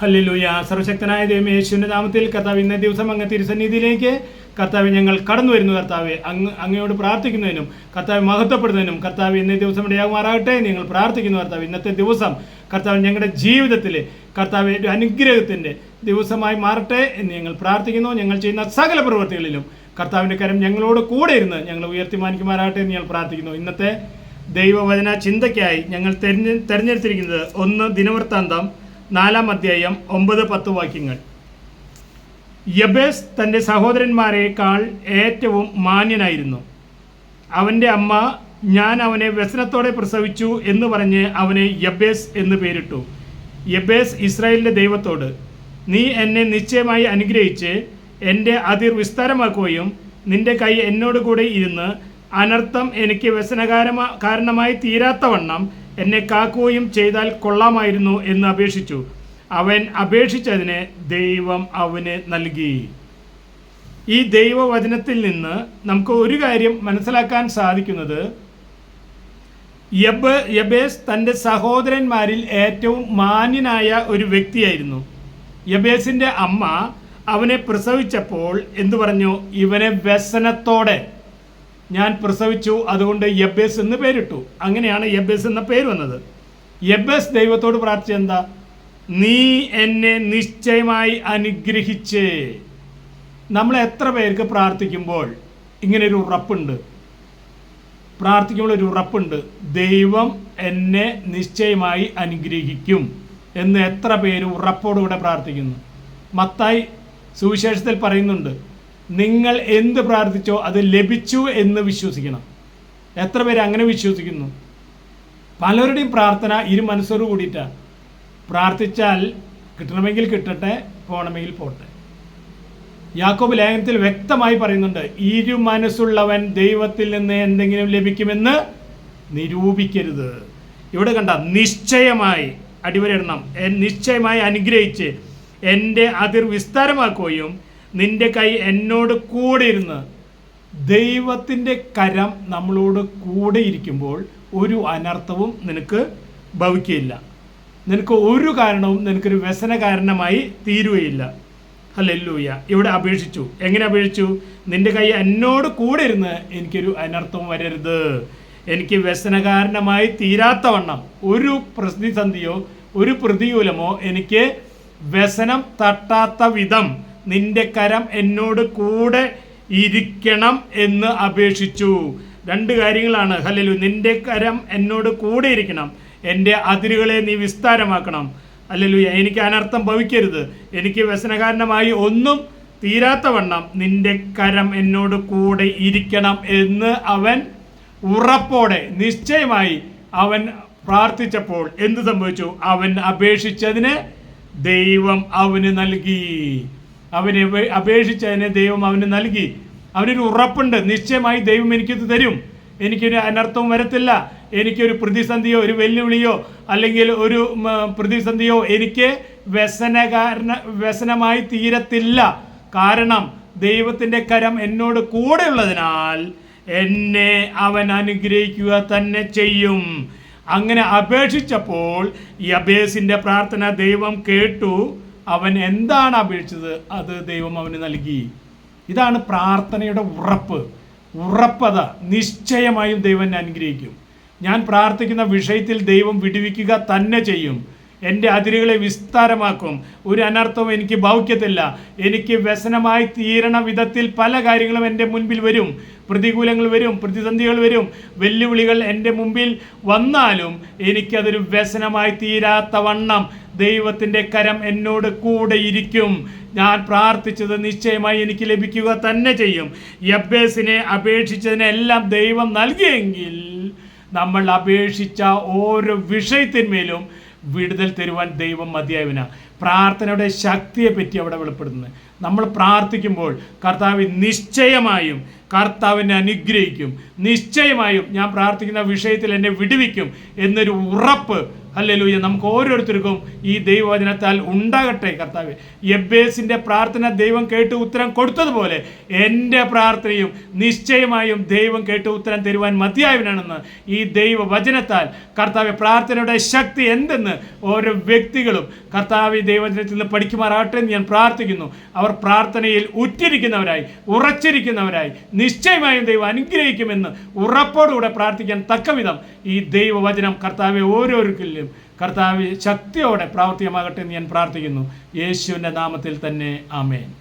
Hallelujah. സർവശക്തനായ ദൈവമേ യേശുവിന്റെ നാമത്തിൽ കർത്താവ് ഇന്നേ ദിവസം അങ്ങ് തിരുസന്നിധിയിലേക്ക്. കർത്താവ് ഞങ്ങൾ കടന്നു വരുന്നു കർത്താവ്. അങ്ങ് അങ്ങയോട് പ്രാർത്ഥിക്കുന്നതിനും കർത്താവ് മഹത്വപ്പെടുന്നതിനും കർത്താവ് ഇന്നേ ദിവസം ഇടയാകുമാറാകട്ടെ നിങ്ങൾ പ്രാർത്ഥിക്കുന്നു കർത്താവ്. ഇന്നത്തെ ദിവസം കർത്താവ് ഞങ്ങളുടെ ജീവിതത്തിൽ കർത്താവ് അനുഗ്രഹത്തിന്റെ ദിവസമായി മാറട്ടെ എന്ന് ഞങ്ങൾ പ്രാർത്ഥിക്കുന്നു. ഞങ്ങൾ ചെയ്യുന്ന സകല പ്രവൃത്തികളിലും കർത്താവിന്റെ കരം ഞങ്ങളോട് കൂടെ ഇരുന്ന് ഞങ്ങൾ ഉയർത്തി മാനിക്കുമാറാകട്ടെ എന്ന് ഞങ്ങൾ പ്രാർത്ഥിക്കുന്നു. ഇന്നത്തെ ദൈവവചന ചിന്തയ്ക്കായി ഞങ്ങൾ തെരഞ്ഞെ തെരഞ്ഞെടുത്തിരിക്കുന്നത് ഒന്ന് ദിനവൃത്താന്തം നാലാം അധ്യായം ഒമ്പത് പത്ത് വാക്യങ്ങൾ. യബേസ് തന്റെ സഹോദരന്മാരെക്കാൾ ഏറ്റവും മാന്യനായിരുന്നു. അവന്റെ അമ്മ ഞാൻ അവനെ വ്യസനത്തോടെ പ്രസവിച്ചു എന്ന് പറഞ്ഞ് അവനെ യബേസ് എന്ന് പേരിട്ടു. യബേസ് ഇസ്രായേലിന്റെ ദൈവത്തോട് നീ എന്നെ നിശ്ചയമായി അനുഗ്രഹിച്ച് എന്റെ അതിർ വിസ്താരമാക്കുകയും നിന്റെ കൈ എന്നോട് കൂടെ ഇരുന്ന് അനർത്ഥം എനിക്ക് വ്യസനകാരമാ കാരണമായി തീരാത്തവണ്ണം എന്നെ കാക്കുകയും ചെയ്താൽ കൊള്ളാമായിരുന്നു എന്ന് അപേക്ഷിച്ചു. അവൻ അപേക്ഷിച്ചതിന് ദൈവം അവന് നൽകി. ഈ ദൈവവചനത്തിൽ നിന്ന് നമുക്ക് ഒരു കാര്യം മനസ്സിലാക്കാൻ സാധിക്കുന്നത്. യബ് യബേസ് തന്റെ സഹോദരന്മാരിൽ ഏറ്റവും മാന്യനായ ഒരു വ്യക്തിയായിരുന്നു. യബേസിന്റെ അമ്മ അവനെ പ്രസവിച്ചപ്പോൾ എന്തു പറഞ്ഞു? ഇവനെ വ്യസനത്തോടെ ഞാൻ പ്രസവിച്ചു അതുകൊണ്ട് യബേസ് എന്ന് പേരിട്ടു. അങ്ങനെയാണ് യബേസ് എന്ന പേര് വന്നത്. യബേസ് ദൈവത്തോട് പ്രാർത്ഥിച്ച എന്താ? നീ എന്നെ നിശ്ചയമായി അനുഗ്രഹിച്ച്. നമ്മൾ എത്ര പേർക്ക് പ്രാർത്ഥിക്കുമ്പോൾ ഇങ്ങനെ ഒരു ഉറപ്പുണ്ട്? പ്രാർത്ഥിക്കുമ്പോൾ ഒരു ഉറപ്പുണ്ട്. ദൈവം എന്നെ നിശ്ചയമായി അനുഗ്രഹിക്കും എന്ന് എത്ര പേര് ഉറപ്പോടുകൂടെ പ്രാർത്ഥിക്കുന്നു? മത്തായി സുവിശേഷത്തിൽ പറയുന്നുണ്ട്. നിങ്ങൾ എന്ത് പ്രാർത്ഥിച്ചോ അത് ലഭിച്ചു എന്ന് വിശ്വസിക്കണം. എത്ര പേര് അങ്ങനെ വിശ്വസിക്കുന്നു? പലരുടെയും പ്രാർത്ഥന ഇരു മനസ്സോട് കൂടിയിട്ടാണ് പ്രാർത്ഥിച്ചാൽ കിട്ടണമെങ്കിൽ കിട്ടട്ടെ പോകണമെങ്കിൽ പോട്ടെ. യാക്കോബ് ലേഖനത്തിൽ വ്യക്തമായി പറയുന്നുണ്ട് ഇരു മനസ്സുള്ളവൻ ദൈവത്തിൽ നിന്ന് എന്തെങ്കിലും ലഭിക്കുമെന്ന് നിരൂപിക്കരുത്. ഇവിടെ കണ്ട നിശ്ചയമായി അടിവരയിടണം. നിശ്ചയമായി അനുഗ്രഹിച്ച് എന്റെ അതിർ വിസ്താരമാക്കുകയും നിന്റെ കൈ എന്നോട് കൂടെ ഇരുന്ന് ദൈവത്തിന്റെ കരം നമ്മളോട് കൂടെ ഇരിക്കുമ്പോൾ ഒരു അനർത്ഥവും നിനക്ക് ഭവിക്കുകയില്ല. നിനക്ക് ഒരു കാരണവും നിനക്കൊരു വ്യസന കാരണമായി തീരുകയില്ല. ഹല്ലേലൂയ. ഇവിടെ അപേക്ഷിച്ചു. എങ്ങനെ അപേക്ഷിച്ചു? നിന്റെ കൈ എന്നോട് കൂടെ ഇരുന്ന് എനിക്കൊരു അനർത്ഥം വരരുത്. എനിക്ക് വ്യസനകാരണമായി തീരാത്തവണ്ണം ഒരു പ്രതിസന്ധിയോ ഒരു പ്രതികൂലമോ എനിക്ക് വ്യസനം തട്ടാത്ത വിധം നിന്റെ കരം എന്നോട് കൂടെ ഇരിക്കണം എന്ന് അപേക്ഷിച്ചു. രണ്ട് കാര്യങ്ങളാണ്. ഹലലു നിന്റെ കരം എന്നോട് കൂടെ ഇരിക്കണം. എന്റെ അതിരുകളെ നീ വിസ്താരമാക്കണം. അല്ലല്ലോ എനിക്ക് അനർത്ഥം ഭവിക്കരുത്. എനിക്ക് വ്യസനകാരണമായി ഒന്നും തീരാത്ത വണ്ണം നിന്റെ കരം എന്നോട് കൂടെ ഇരിക്കണം എന്ന് അവൻ ഉറപ്പോടെ നിശ്ചയമായി അവൻ പ്രാർത്ഥിച്ചപ്പോൾ എന്ത് സംഭവിച്ചു? അവൻ അപേക്ഷിച്ചതിന് ദൈവം അവന് നൽകി. അവന് അപേക്ഷിച്ച് അതിനെ ദൈവം അവന് നൽകി. അവനൊരു ഉറപ്പുണ്ട്. നിശ്ചയമായി ദൈവം എനിക്കിത് തരും. എനിക്കൊരു അനർത്ഥവും വരത്തില്ല. എനിക്കൊരു പ്രതിസന്ധിയോ ഒരു വെല്ലുവിളിയോ അല്ലെങ്കിൽ ഒരു പ്രതിസന്ധിയോ എനിക്ക് വ്യസനകാരണ വ്യസനമായി തീരത്തില്ല. കാരണം ദൈവത്തിന്റെ കരം എന്നോട് കൂടെ ഉള്ളതിനാൽ എന്നെ അവൻ അനുഗ്രഹിക്കുക തന്നെ ചെയ്യും. അങ്ങനെ അപേക്ഷിച്ചപ്പോൾ ഈ അബേസിന്റെ പ്രാർത്ഥന ദൈവം കേട്ടു. അവൻ എന്താണ് അപേക്ഷിച്ചത്? അത് ദൈവം അവന് നൽകി. ഇതാണ് പ്രാർത്ഥനയുടെ ഉറപ്പ്. ഉറപ്പത നിശ്ചയമായും ദൈവം അനുഗ്രഹിക്കും. ഞാൻ പ്രാർത്ഥിക്കുന്ന വിഷയത്തിൽ ദൈവം വിടുവിക്കുക തന്നെ ചെയ്യും. എന്റെ അതിരുകളെ വിസ്താരമാക്കും. ഒരു അനർത്ഥവും എനിക്ക് ഭൗക്യത്തില്ല എനിക്ക് വ്യസനമായി തീരണ വിധത്തിൽ പല കാര്യങ്ങളും എന്റെ മുൻപിൽ വരും. പ്രതികൂലങ്ങൾ വരും പ്രതിസന്ധികൾ വരും. വെല്ലുവിളികൾ എന്റെ മുമ്പിൽ വന്നാലും എനിക്കതൊരു വ്യസനമായി തീരാത്ത വണ്ണം ദൈവത്തിന്റെ കരം എന്നോട് കൂടെ ഇരിക്കും. ഞാൻ പ്രാർത്ഥിച്ചത് നിശ്ചയമായി എനിക്ക് ലഭിക്കുക തന്നെ ചെയ്യും. യബ്ബേസിനെ അപേക്ഷിച്ചതിനെല്ലാം ദൈവം നൽകിയെങ്കിൽ നമ്മൾ അപേക്ഷിച്ച ഓരോ വിഷയത്തിന്മേലും വിടുതൽ തരുവാൻ ദൈവം മതിയായവന. പ്രാർത്ഥനയുടെ ശക്തിയെ പറ്റി അവിടെ വെളിപ്പെടുന്നത് നമ്മൾ പ്രാർത്ഥിക്കുമ്പോൾ കർത്താവ് നിശ്ചയമായും കർത്താവിനെ അനുഗ്രഹിക്കും. നിശ്ചയമായും ഞാൻ പ്രാർത്ഥിക്കുന്ന വിഷയത്തിൽ എന്നെ വിടുവിക്കും എന്നൊരു ഉറപ്പ് ഹല്ലേലൂയ. നമുക്ക് ഓരോരുത്തർക്കും ഈ ദൈവവചനത്താൽ ഉണ്ടാകട്ടെ കർത്താവ്. എബേസിന്റെ പ്രാർത്ഥന ദൈവം കേട്ട് ഉത്തരം കൊടുത്തതുപോലെ എന്റെ പ്രാർത്ഥനയും നിശ്ചയമായും ദൈവം കേട്ട് ഉത്തരം തരുവാൻ മതിയായവനാണെന്ന് ഈ ദൈവവചനത്താൽ കർത്താവ് പ്രാർത്ഥനയുടെ ശക്തി എന്തെന്ന് ഓരോ വ്യക്തികളും കർത്താവ് ദൈവവചനത്തിൽ നിന്ന് പഠിക്കുമാറാകട്ടെ എന്ന് ഞാൻ പ്രാർത്ഥിക്കുന്നു. അവർ പ്രാർത്ഥനയിൽ ഉറ്റിരിക്കുന്നവരായി ഉറച്ചിരിക്കുന്നവരായി നിശ്ചയമായും ദൈവം അനുഗ്രഹിക്കുമെന്ന് ഉറപ്പോടുകൂടെ പ്രാർത്ഥിക്കാൻ തക്കവിധം ഈ ദൈവവചനം കർത്താവെ ഓരോരുത്തരിലും കർത്താവ് ശക്തിയോടെ പ്രാവർത്തികമാകട്ടെ എന്ന് ഞാൻ പ്രാർത്ഥിക്കുന്നു. യേശുവിന്റെ നാമത്തിൽ തന്നെ ആമേൻ.